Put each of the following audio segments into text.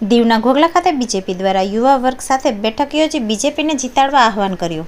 દીવના ઘોઘલા ખાતે બીજેપી દ્વારા યુવા વર્ગ સાથે બેઠક યોજી બીજેપીને જીતાડવા આહવાન કર્યું.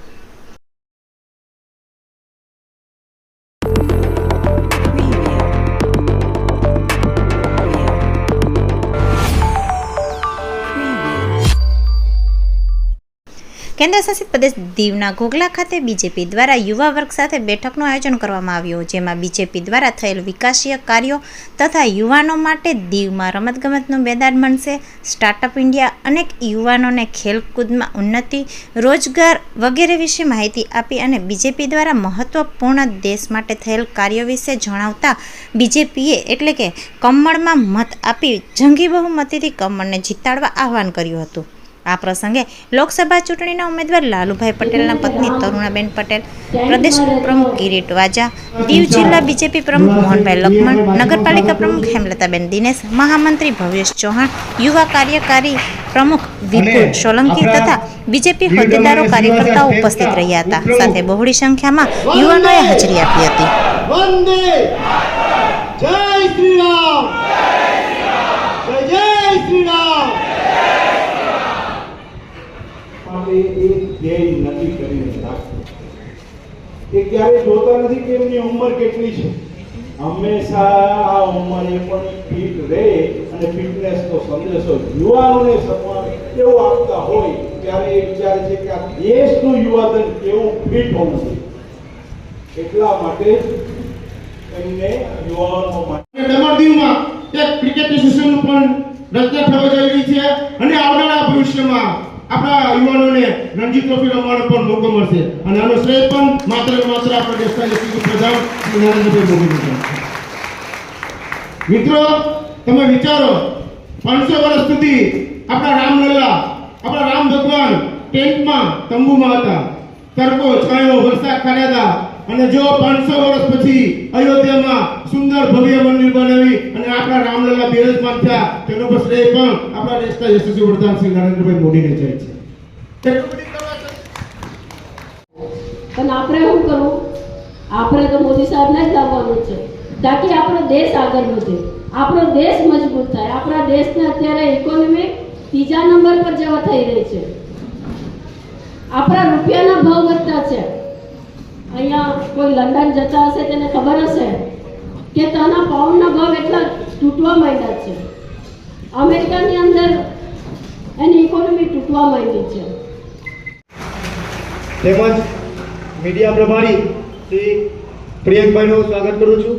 કેન્દ્ર શાસિત પ્રદેશ દીવના ઘોઘલા ખાતે બીજેપી દ્વારા યુવા વર્ગ સાથે બેઠકનું આયોજન કરવામાં આવ્યું. જેમાં બીજેપી દ્વારા થયેલ વિકાસીય કાર્યો તથા યુવાનો માટે દીવમાં રમતગમતનું મેદાન બનશે. સ્ટાર્ટઅપ ઇન્ડિયા અનેક યુવાનોને ખેલકૂદમાં ઉન્નતિ, રોજગાર વગેરે વિશે માહિતી આપી અને બીજેપી દ્વારા મહત્વપૂર્ણ દેશ માટે થયેલ કાર્યો વિશે જણાવતા બીજેપીએ એટલે કે કમળમાં મત આપી જંગી બહુમતીથી કમળને જીતાડવા આહવાન કર્યું હતું. આ પ્રસંગે લોકસભા ચૂંટણીના ઉમેદવાર લાલુભાઈ પટેલના પત્ની તરુણાબેન પટેલ પ્રદેશ પ્રમુખ કિરીટ વાજા દીવ જિલ્લા બીજેપી પ્રમુખ મોહનભાઈ લખમણ નગરપાલિકા પ્રમુખ હેમલતાબેન દિનેશ મહામંત્રી ભવ્યેશ ચૌહાણ યુવા કાર્યકારી પ્રમુખ વિપુલ સોલંકી તથા બીજેપી હોદ્દેદારો કાર્યકર્તાઓ ઉપસ્થિત રહ્યા હતા. સાથે બહોળી સંખ્યામાં યુવાનોએ હાજરી આપી હતી. વંદે. જય શ્રી રામ જય જય શ્રી રામ માટે એક ધ્યેય નક્કી કરીને રાખવું એ ક્યારે જોતા નથી કે એમની ઉંમર કેટલી છે. હંમેશા આ ઉંમરે પણ ફિટ રહે અને ફિટનેસનો સંદેશો યુવાનોને સમાન એવો આપતા હોય ત્યારે એ વિચારે છે કે આ દેશનું યુવાધન કેવું ફિટ હોવું જોઈએ. એટલા માટે એમને યુવાનો માટે ડમરદીવમાં એક ક્રિકેટ એસોસિએશનનું પણ રચના થવા જઈ રહી છે અને આવનારા ભવિષ્યમાં આપણા યુવાનોને રણજી ટ્રોફી રમવાનો પણ મોકો મળશે. અને આનો શ્રેય પણ માત્ર માત્ર આપણા દેશના યશસ્વી પ્રધાન શ્રી નરેન્દ્રભાઈ મોદી મિત્રો, તમે વિચારો, પાંચસો વર્ષ સુધી આપણા રામલલ્લા, આપણા રામ ભગવાન ટેન્ટમાં તંબુમાં હતા. તરકો છાંયો, વરસાદ ખાડ્યા હતા. અને જો પાંચસો વર્ષ પછી અયોધ્યામાં સુંદર ભવ્ય મંદિર બનાવી અને આપણા રામલલા બિરાજમાન થયા, તેનો પણ શ્રેય પણ આપણા દેશના યશસ્વી વડાપ્રધાન શ્રી નરેન્દ્રભાઈ મોદીને જાય છે. પણ આપણે શું કરવું? આપણે તો મોદી સાહેબને જ લાવવાનું છે. તાકી આપણો દેશ આગળ વધે. આપણો દેશ મજબૂત થાય. આપણા દેશને અત્યારે ઇકોનોમી ત્રીજા નંબર પર જવા થઈ રહી છે. આપણા રૂપિયાના ભાવ વધતા છે. અહીંયા કોઈ લંડન જતા હશે તેને ખબર હશે? કે ત્યાંના પાઉન્ડના ભાવ એટલા તૂટવા માંડ્યા છે. અમેરિકાની અંદર એની ઇકોનોમી તૂટવા માંડી છે. તેમજ મીડિયા પ્રભારી શ્રી પ્રિયંકભાઈનું સ્વાગત કરું છું.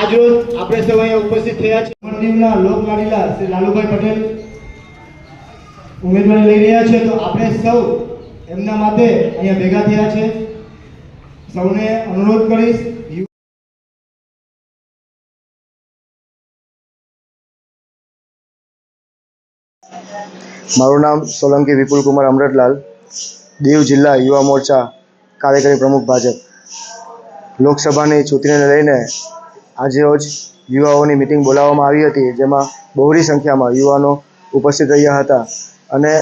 આજરોજ આપણે સૌ અહીંયા ઉપસ્થિત થયા છે મંદિરના લોકલાડીલા શ્રી લાલુભાઈ પટેલ ઉમેદવારી લઈ રહ્યા છે. તો આપણે સૌ એમના માટે અહીંયા ભેગા થયા છે. સૌને અનુરોધ કરીશ મારું નામ સોલંકી વિપુલ કુમાર અમરતલાલ, દીવ જિલ્લા યુવા મોરચા કાર્યકારી પ્રમુખ ભાજપ. લોકસભાની ચૂંટણીને લઈને આજે રોજ યુવાઓની મિટિંગ બોલાવવામાં આવી હતી, જેમાં બહોળી સંખ્યામાં યુવાનો ઉપસ્થિત રહ્યા હતા. અને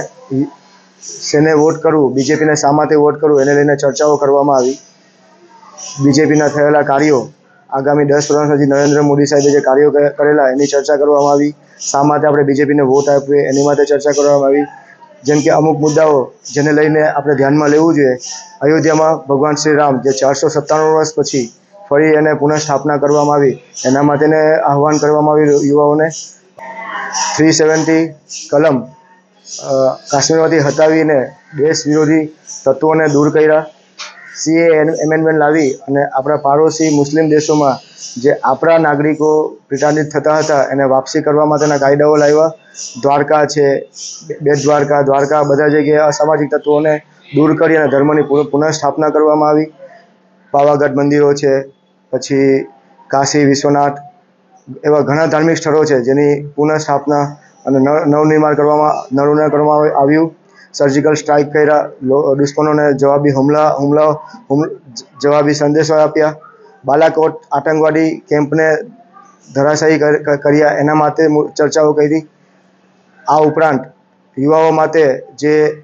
શેને વોટ કરવું, બીજેપીને શા માટે વોટ કરવું, એને લઈને ચર્ચાઓ કરવામાં આવી. બીજેપીના થયેલા કાર્યો, આગામી દસ વર્ષ સુધી નરેન્દ્ર મોદી સાહેબે જે કાર્યો કરેલા, એની ચર્ચા કરવામાં આવી. શા માટે આપણે બીજેપીને વોટ આપીએ, એની માટે ચર્ચા કરવામાં આવી. જેમ કે અમુક મુદ્દાઓ, જેને લઈને આપણે ધ્યાનમાં લેવું જોઈએ. અયોધ્યામાં ભગવાન શ્રી રામ, જે ચારસો સત્તાણું વર્ષ પછી ફરી એને પુનઃસ્થાપના કરવામાં આવી, એના માટેને આહવાન કરવામાં આવ્યું યુવાઓને. થ્રી સેવન્ટી કલમ કાશ્મીરમાંથી હટાવીને દેશ વિરોધી તત્વોને દૂર કર્યા. સીએ એમેન્ડમેન્ટ લાવી અને આપણા પાડોશી મુસ્લિમ દેશોમાં જે આપણા નાગરિકો પ્રતાડિત થતા હતા, એને વાપસી કરવા માટેના કાયદાઓ લાવ્યા. દ્વારકા છે બે- દ્વારકા દ્વારકા બધા જગ્યાએ અસામાજિક તત્વોને દૂર કરી અને ધર્મની પુનઃ, પુનઃસ્થાપના કરવામાં આવી. પાવાગઢ મંદિરો છે, પછી કાશી વિશ્વનાથ, એવા ઘણા ધાર્મિક સ્થળો છે જેની પુનઃસ્થાપના અને નવ નવનિર્માણ કરવામાં નવનિર્માણ કરવામાં આવ્યું. સર્જિકલ સ્ટ્રાઇક કર્યા. દુશ્મનોને જવાબી હુમલા હુમલા જવાબી સંદેશો આપ્યા. બાલાકોટ આતંકવાદી કેમ્પને ધરાશાયી કર- કર- કર્યા. એના માટે ચર્ચાઓ કરી. આ ઉપરાંત યુવાઓ માટે જે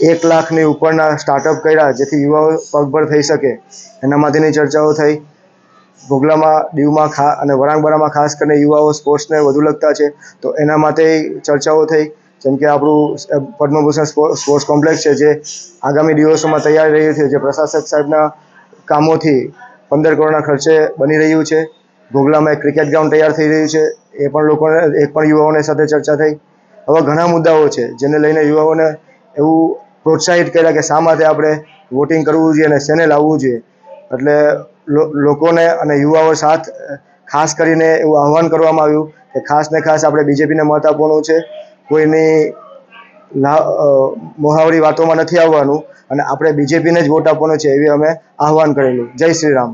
એક લાખની ઉપરના સ્ટાર્ટઅપ કર્યા, જેથી યુવાઓ પગભર થઈ શકે, એના માટેની ચર્ચાઓ થઈ. ઘોઘલામાં દીવમાં ખા, અને વરાંગબારામાં ખાસ કરીને યુવાઓ સ્પોર્ટ્સને વધુ લગતા છે. તો એના માટે ચર્ચાઓ થઈ, જેમ કે આપણું પદ્મભૂષણ સ્પો- સ્પોર્ટ્સ કોમ્પ્લેક્સ છે, જે આગામી દિવસોમાં તૈયાર રહ્યું છે, જે પ્રશાસક સાહેબના કામોથી પંદર કરોડના ખર્ચે બની રહ્યું છે. ઘોઘલામાં એક ક્રિકેટ ગ્રાઉન્ડ તૈયાર થઈ રહ્યું છે. એ પણ લોકોને, એક પણ યુવાઓને સાથે ચર્ચા થઈ. આવા ઘણા મુદ્દાઓ છે, જેને લઈને યુવાઓને એવું પ્રોત્સાહિત કર્યા કે શા માટે આપણે વોટિંગ કરવું જોઈએ અને શેને લાવવું જોઈએ. એટલે લોકોને અને યુવાઓ સાથ ખાસ કરીને એવું આહવાન કરવામાં આવ્યું કે ખાસ ને ખાસ આપણે બીજેપીને મત આપવાનું છે. કોઈની મોહાવરી વાતોમાં નથી આવવાનું અને આપણે બીજેપીને જ વોટ આપવાનો છે એવી અમે આહવાન કરેલું. જય શ્રી રામ.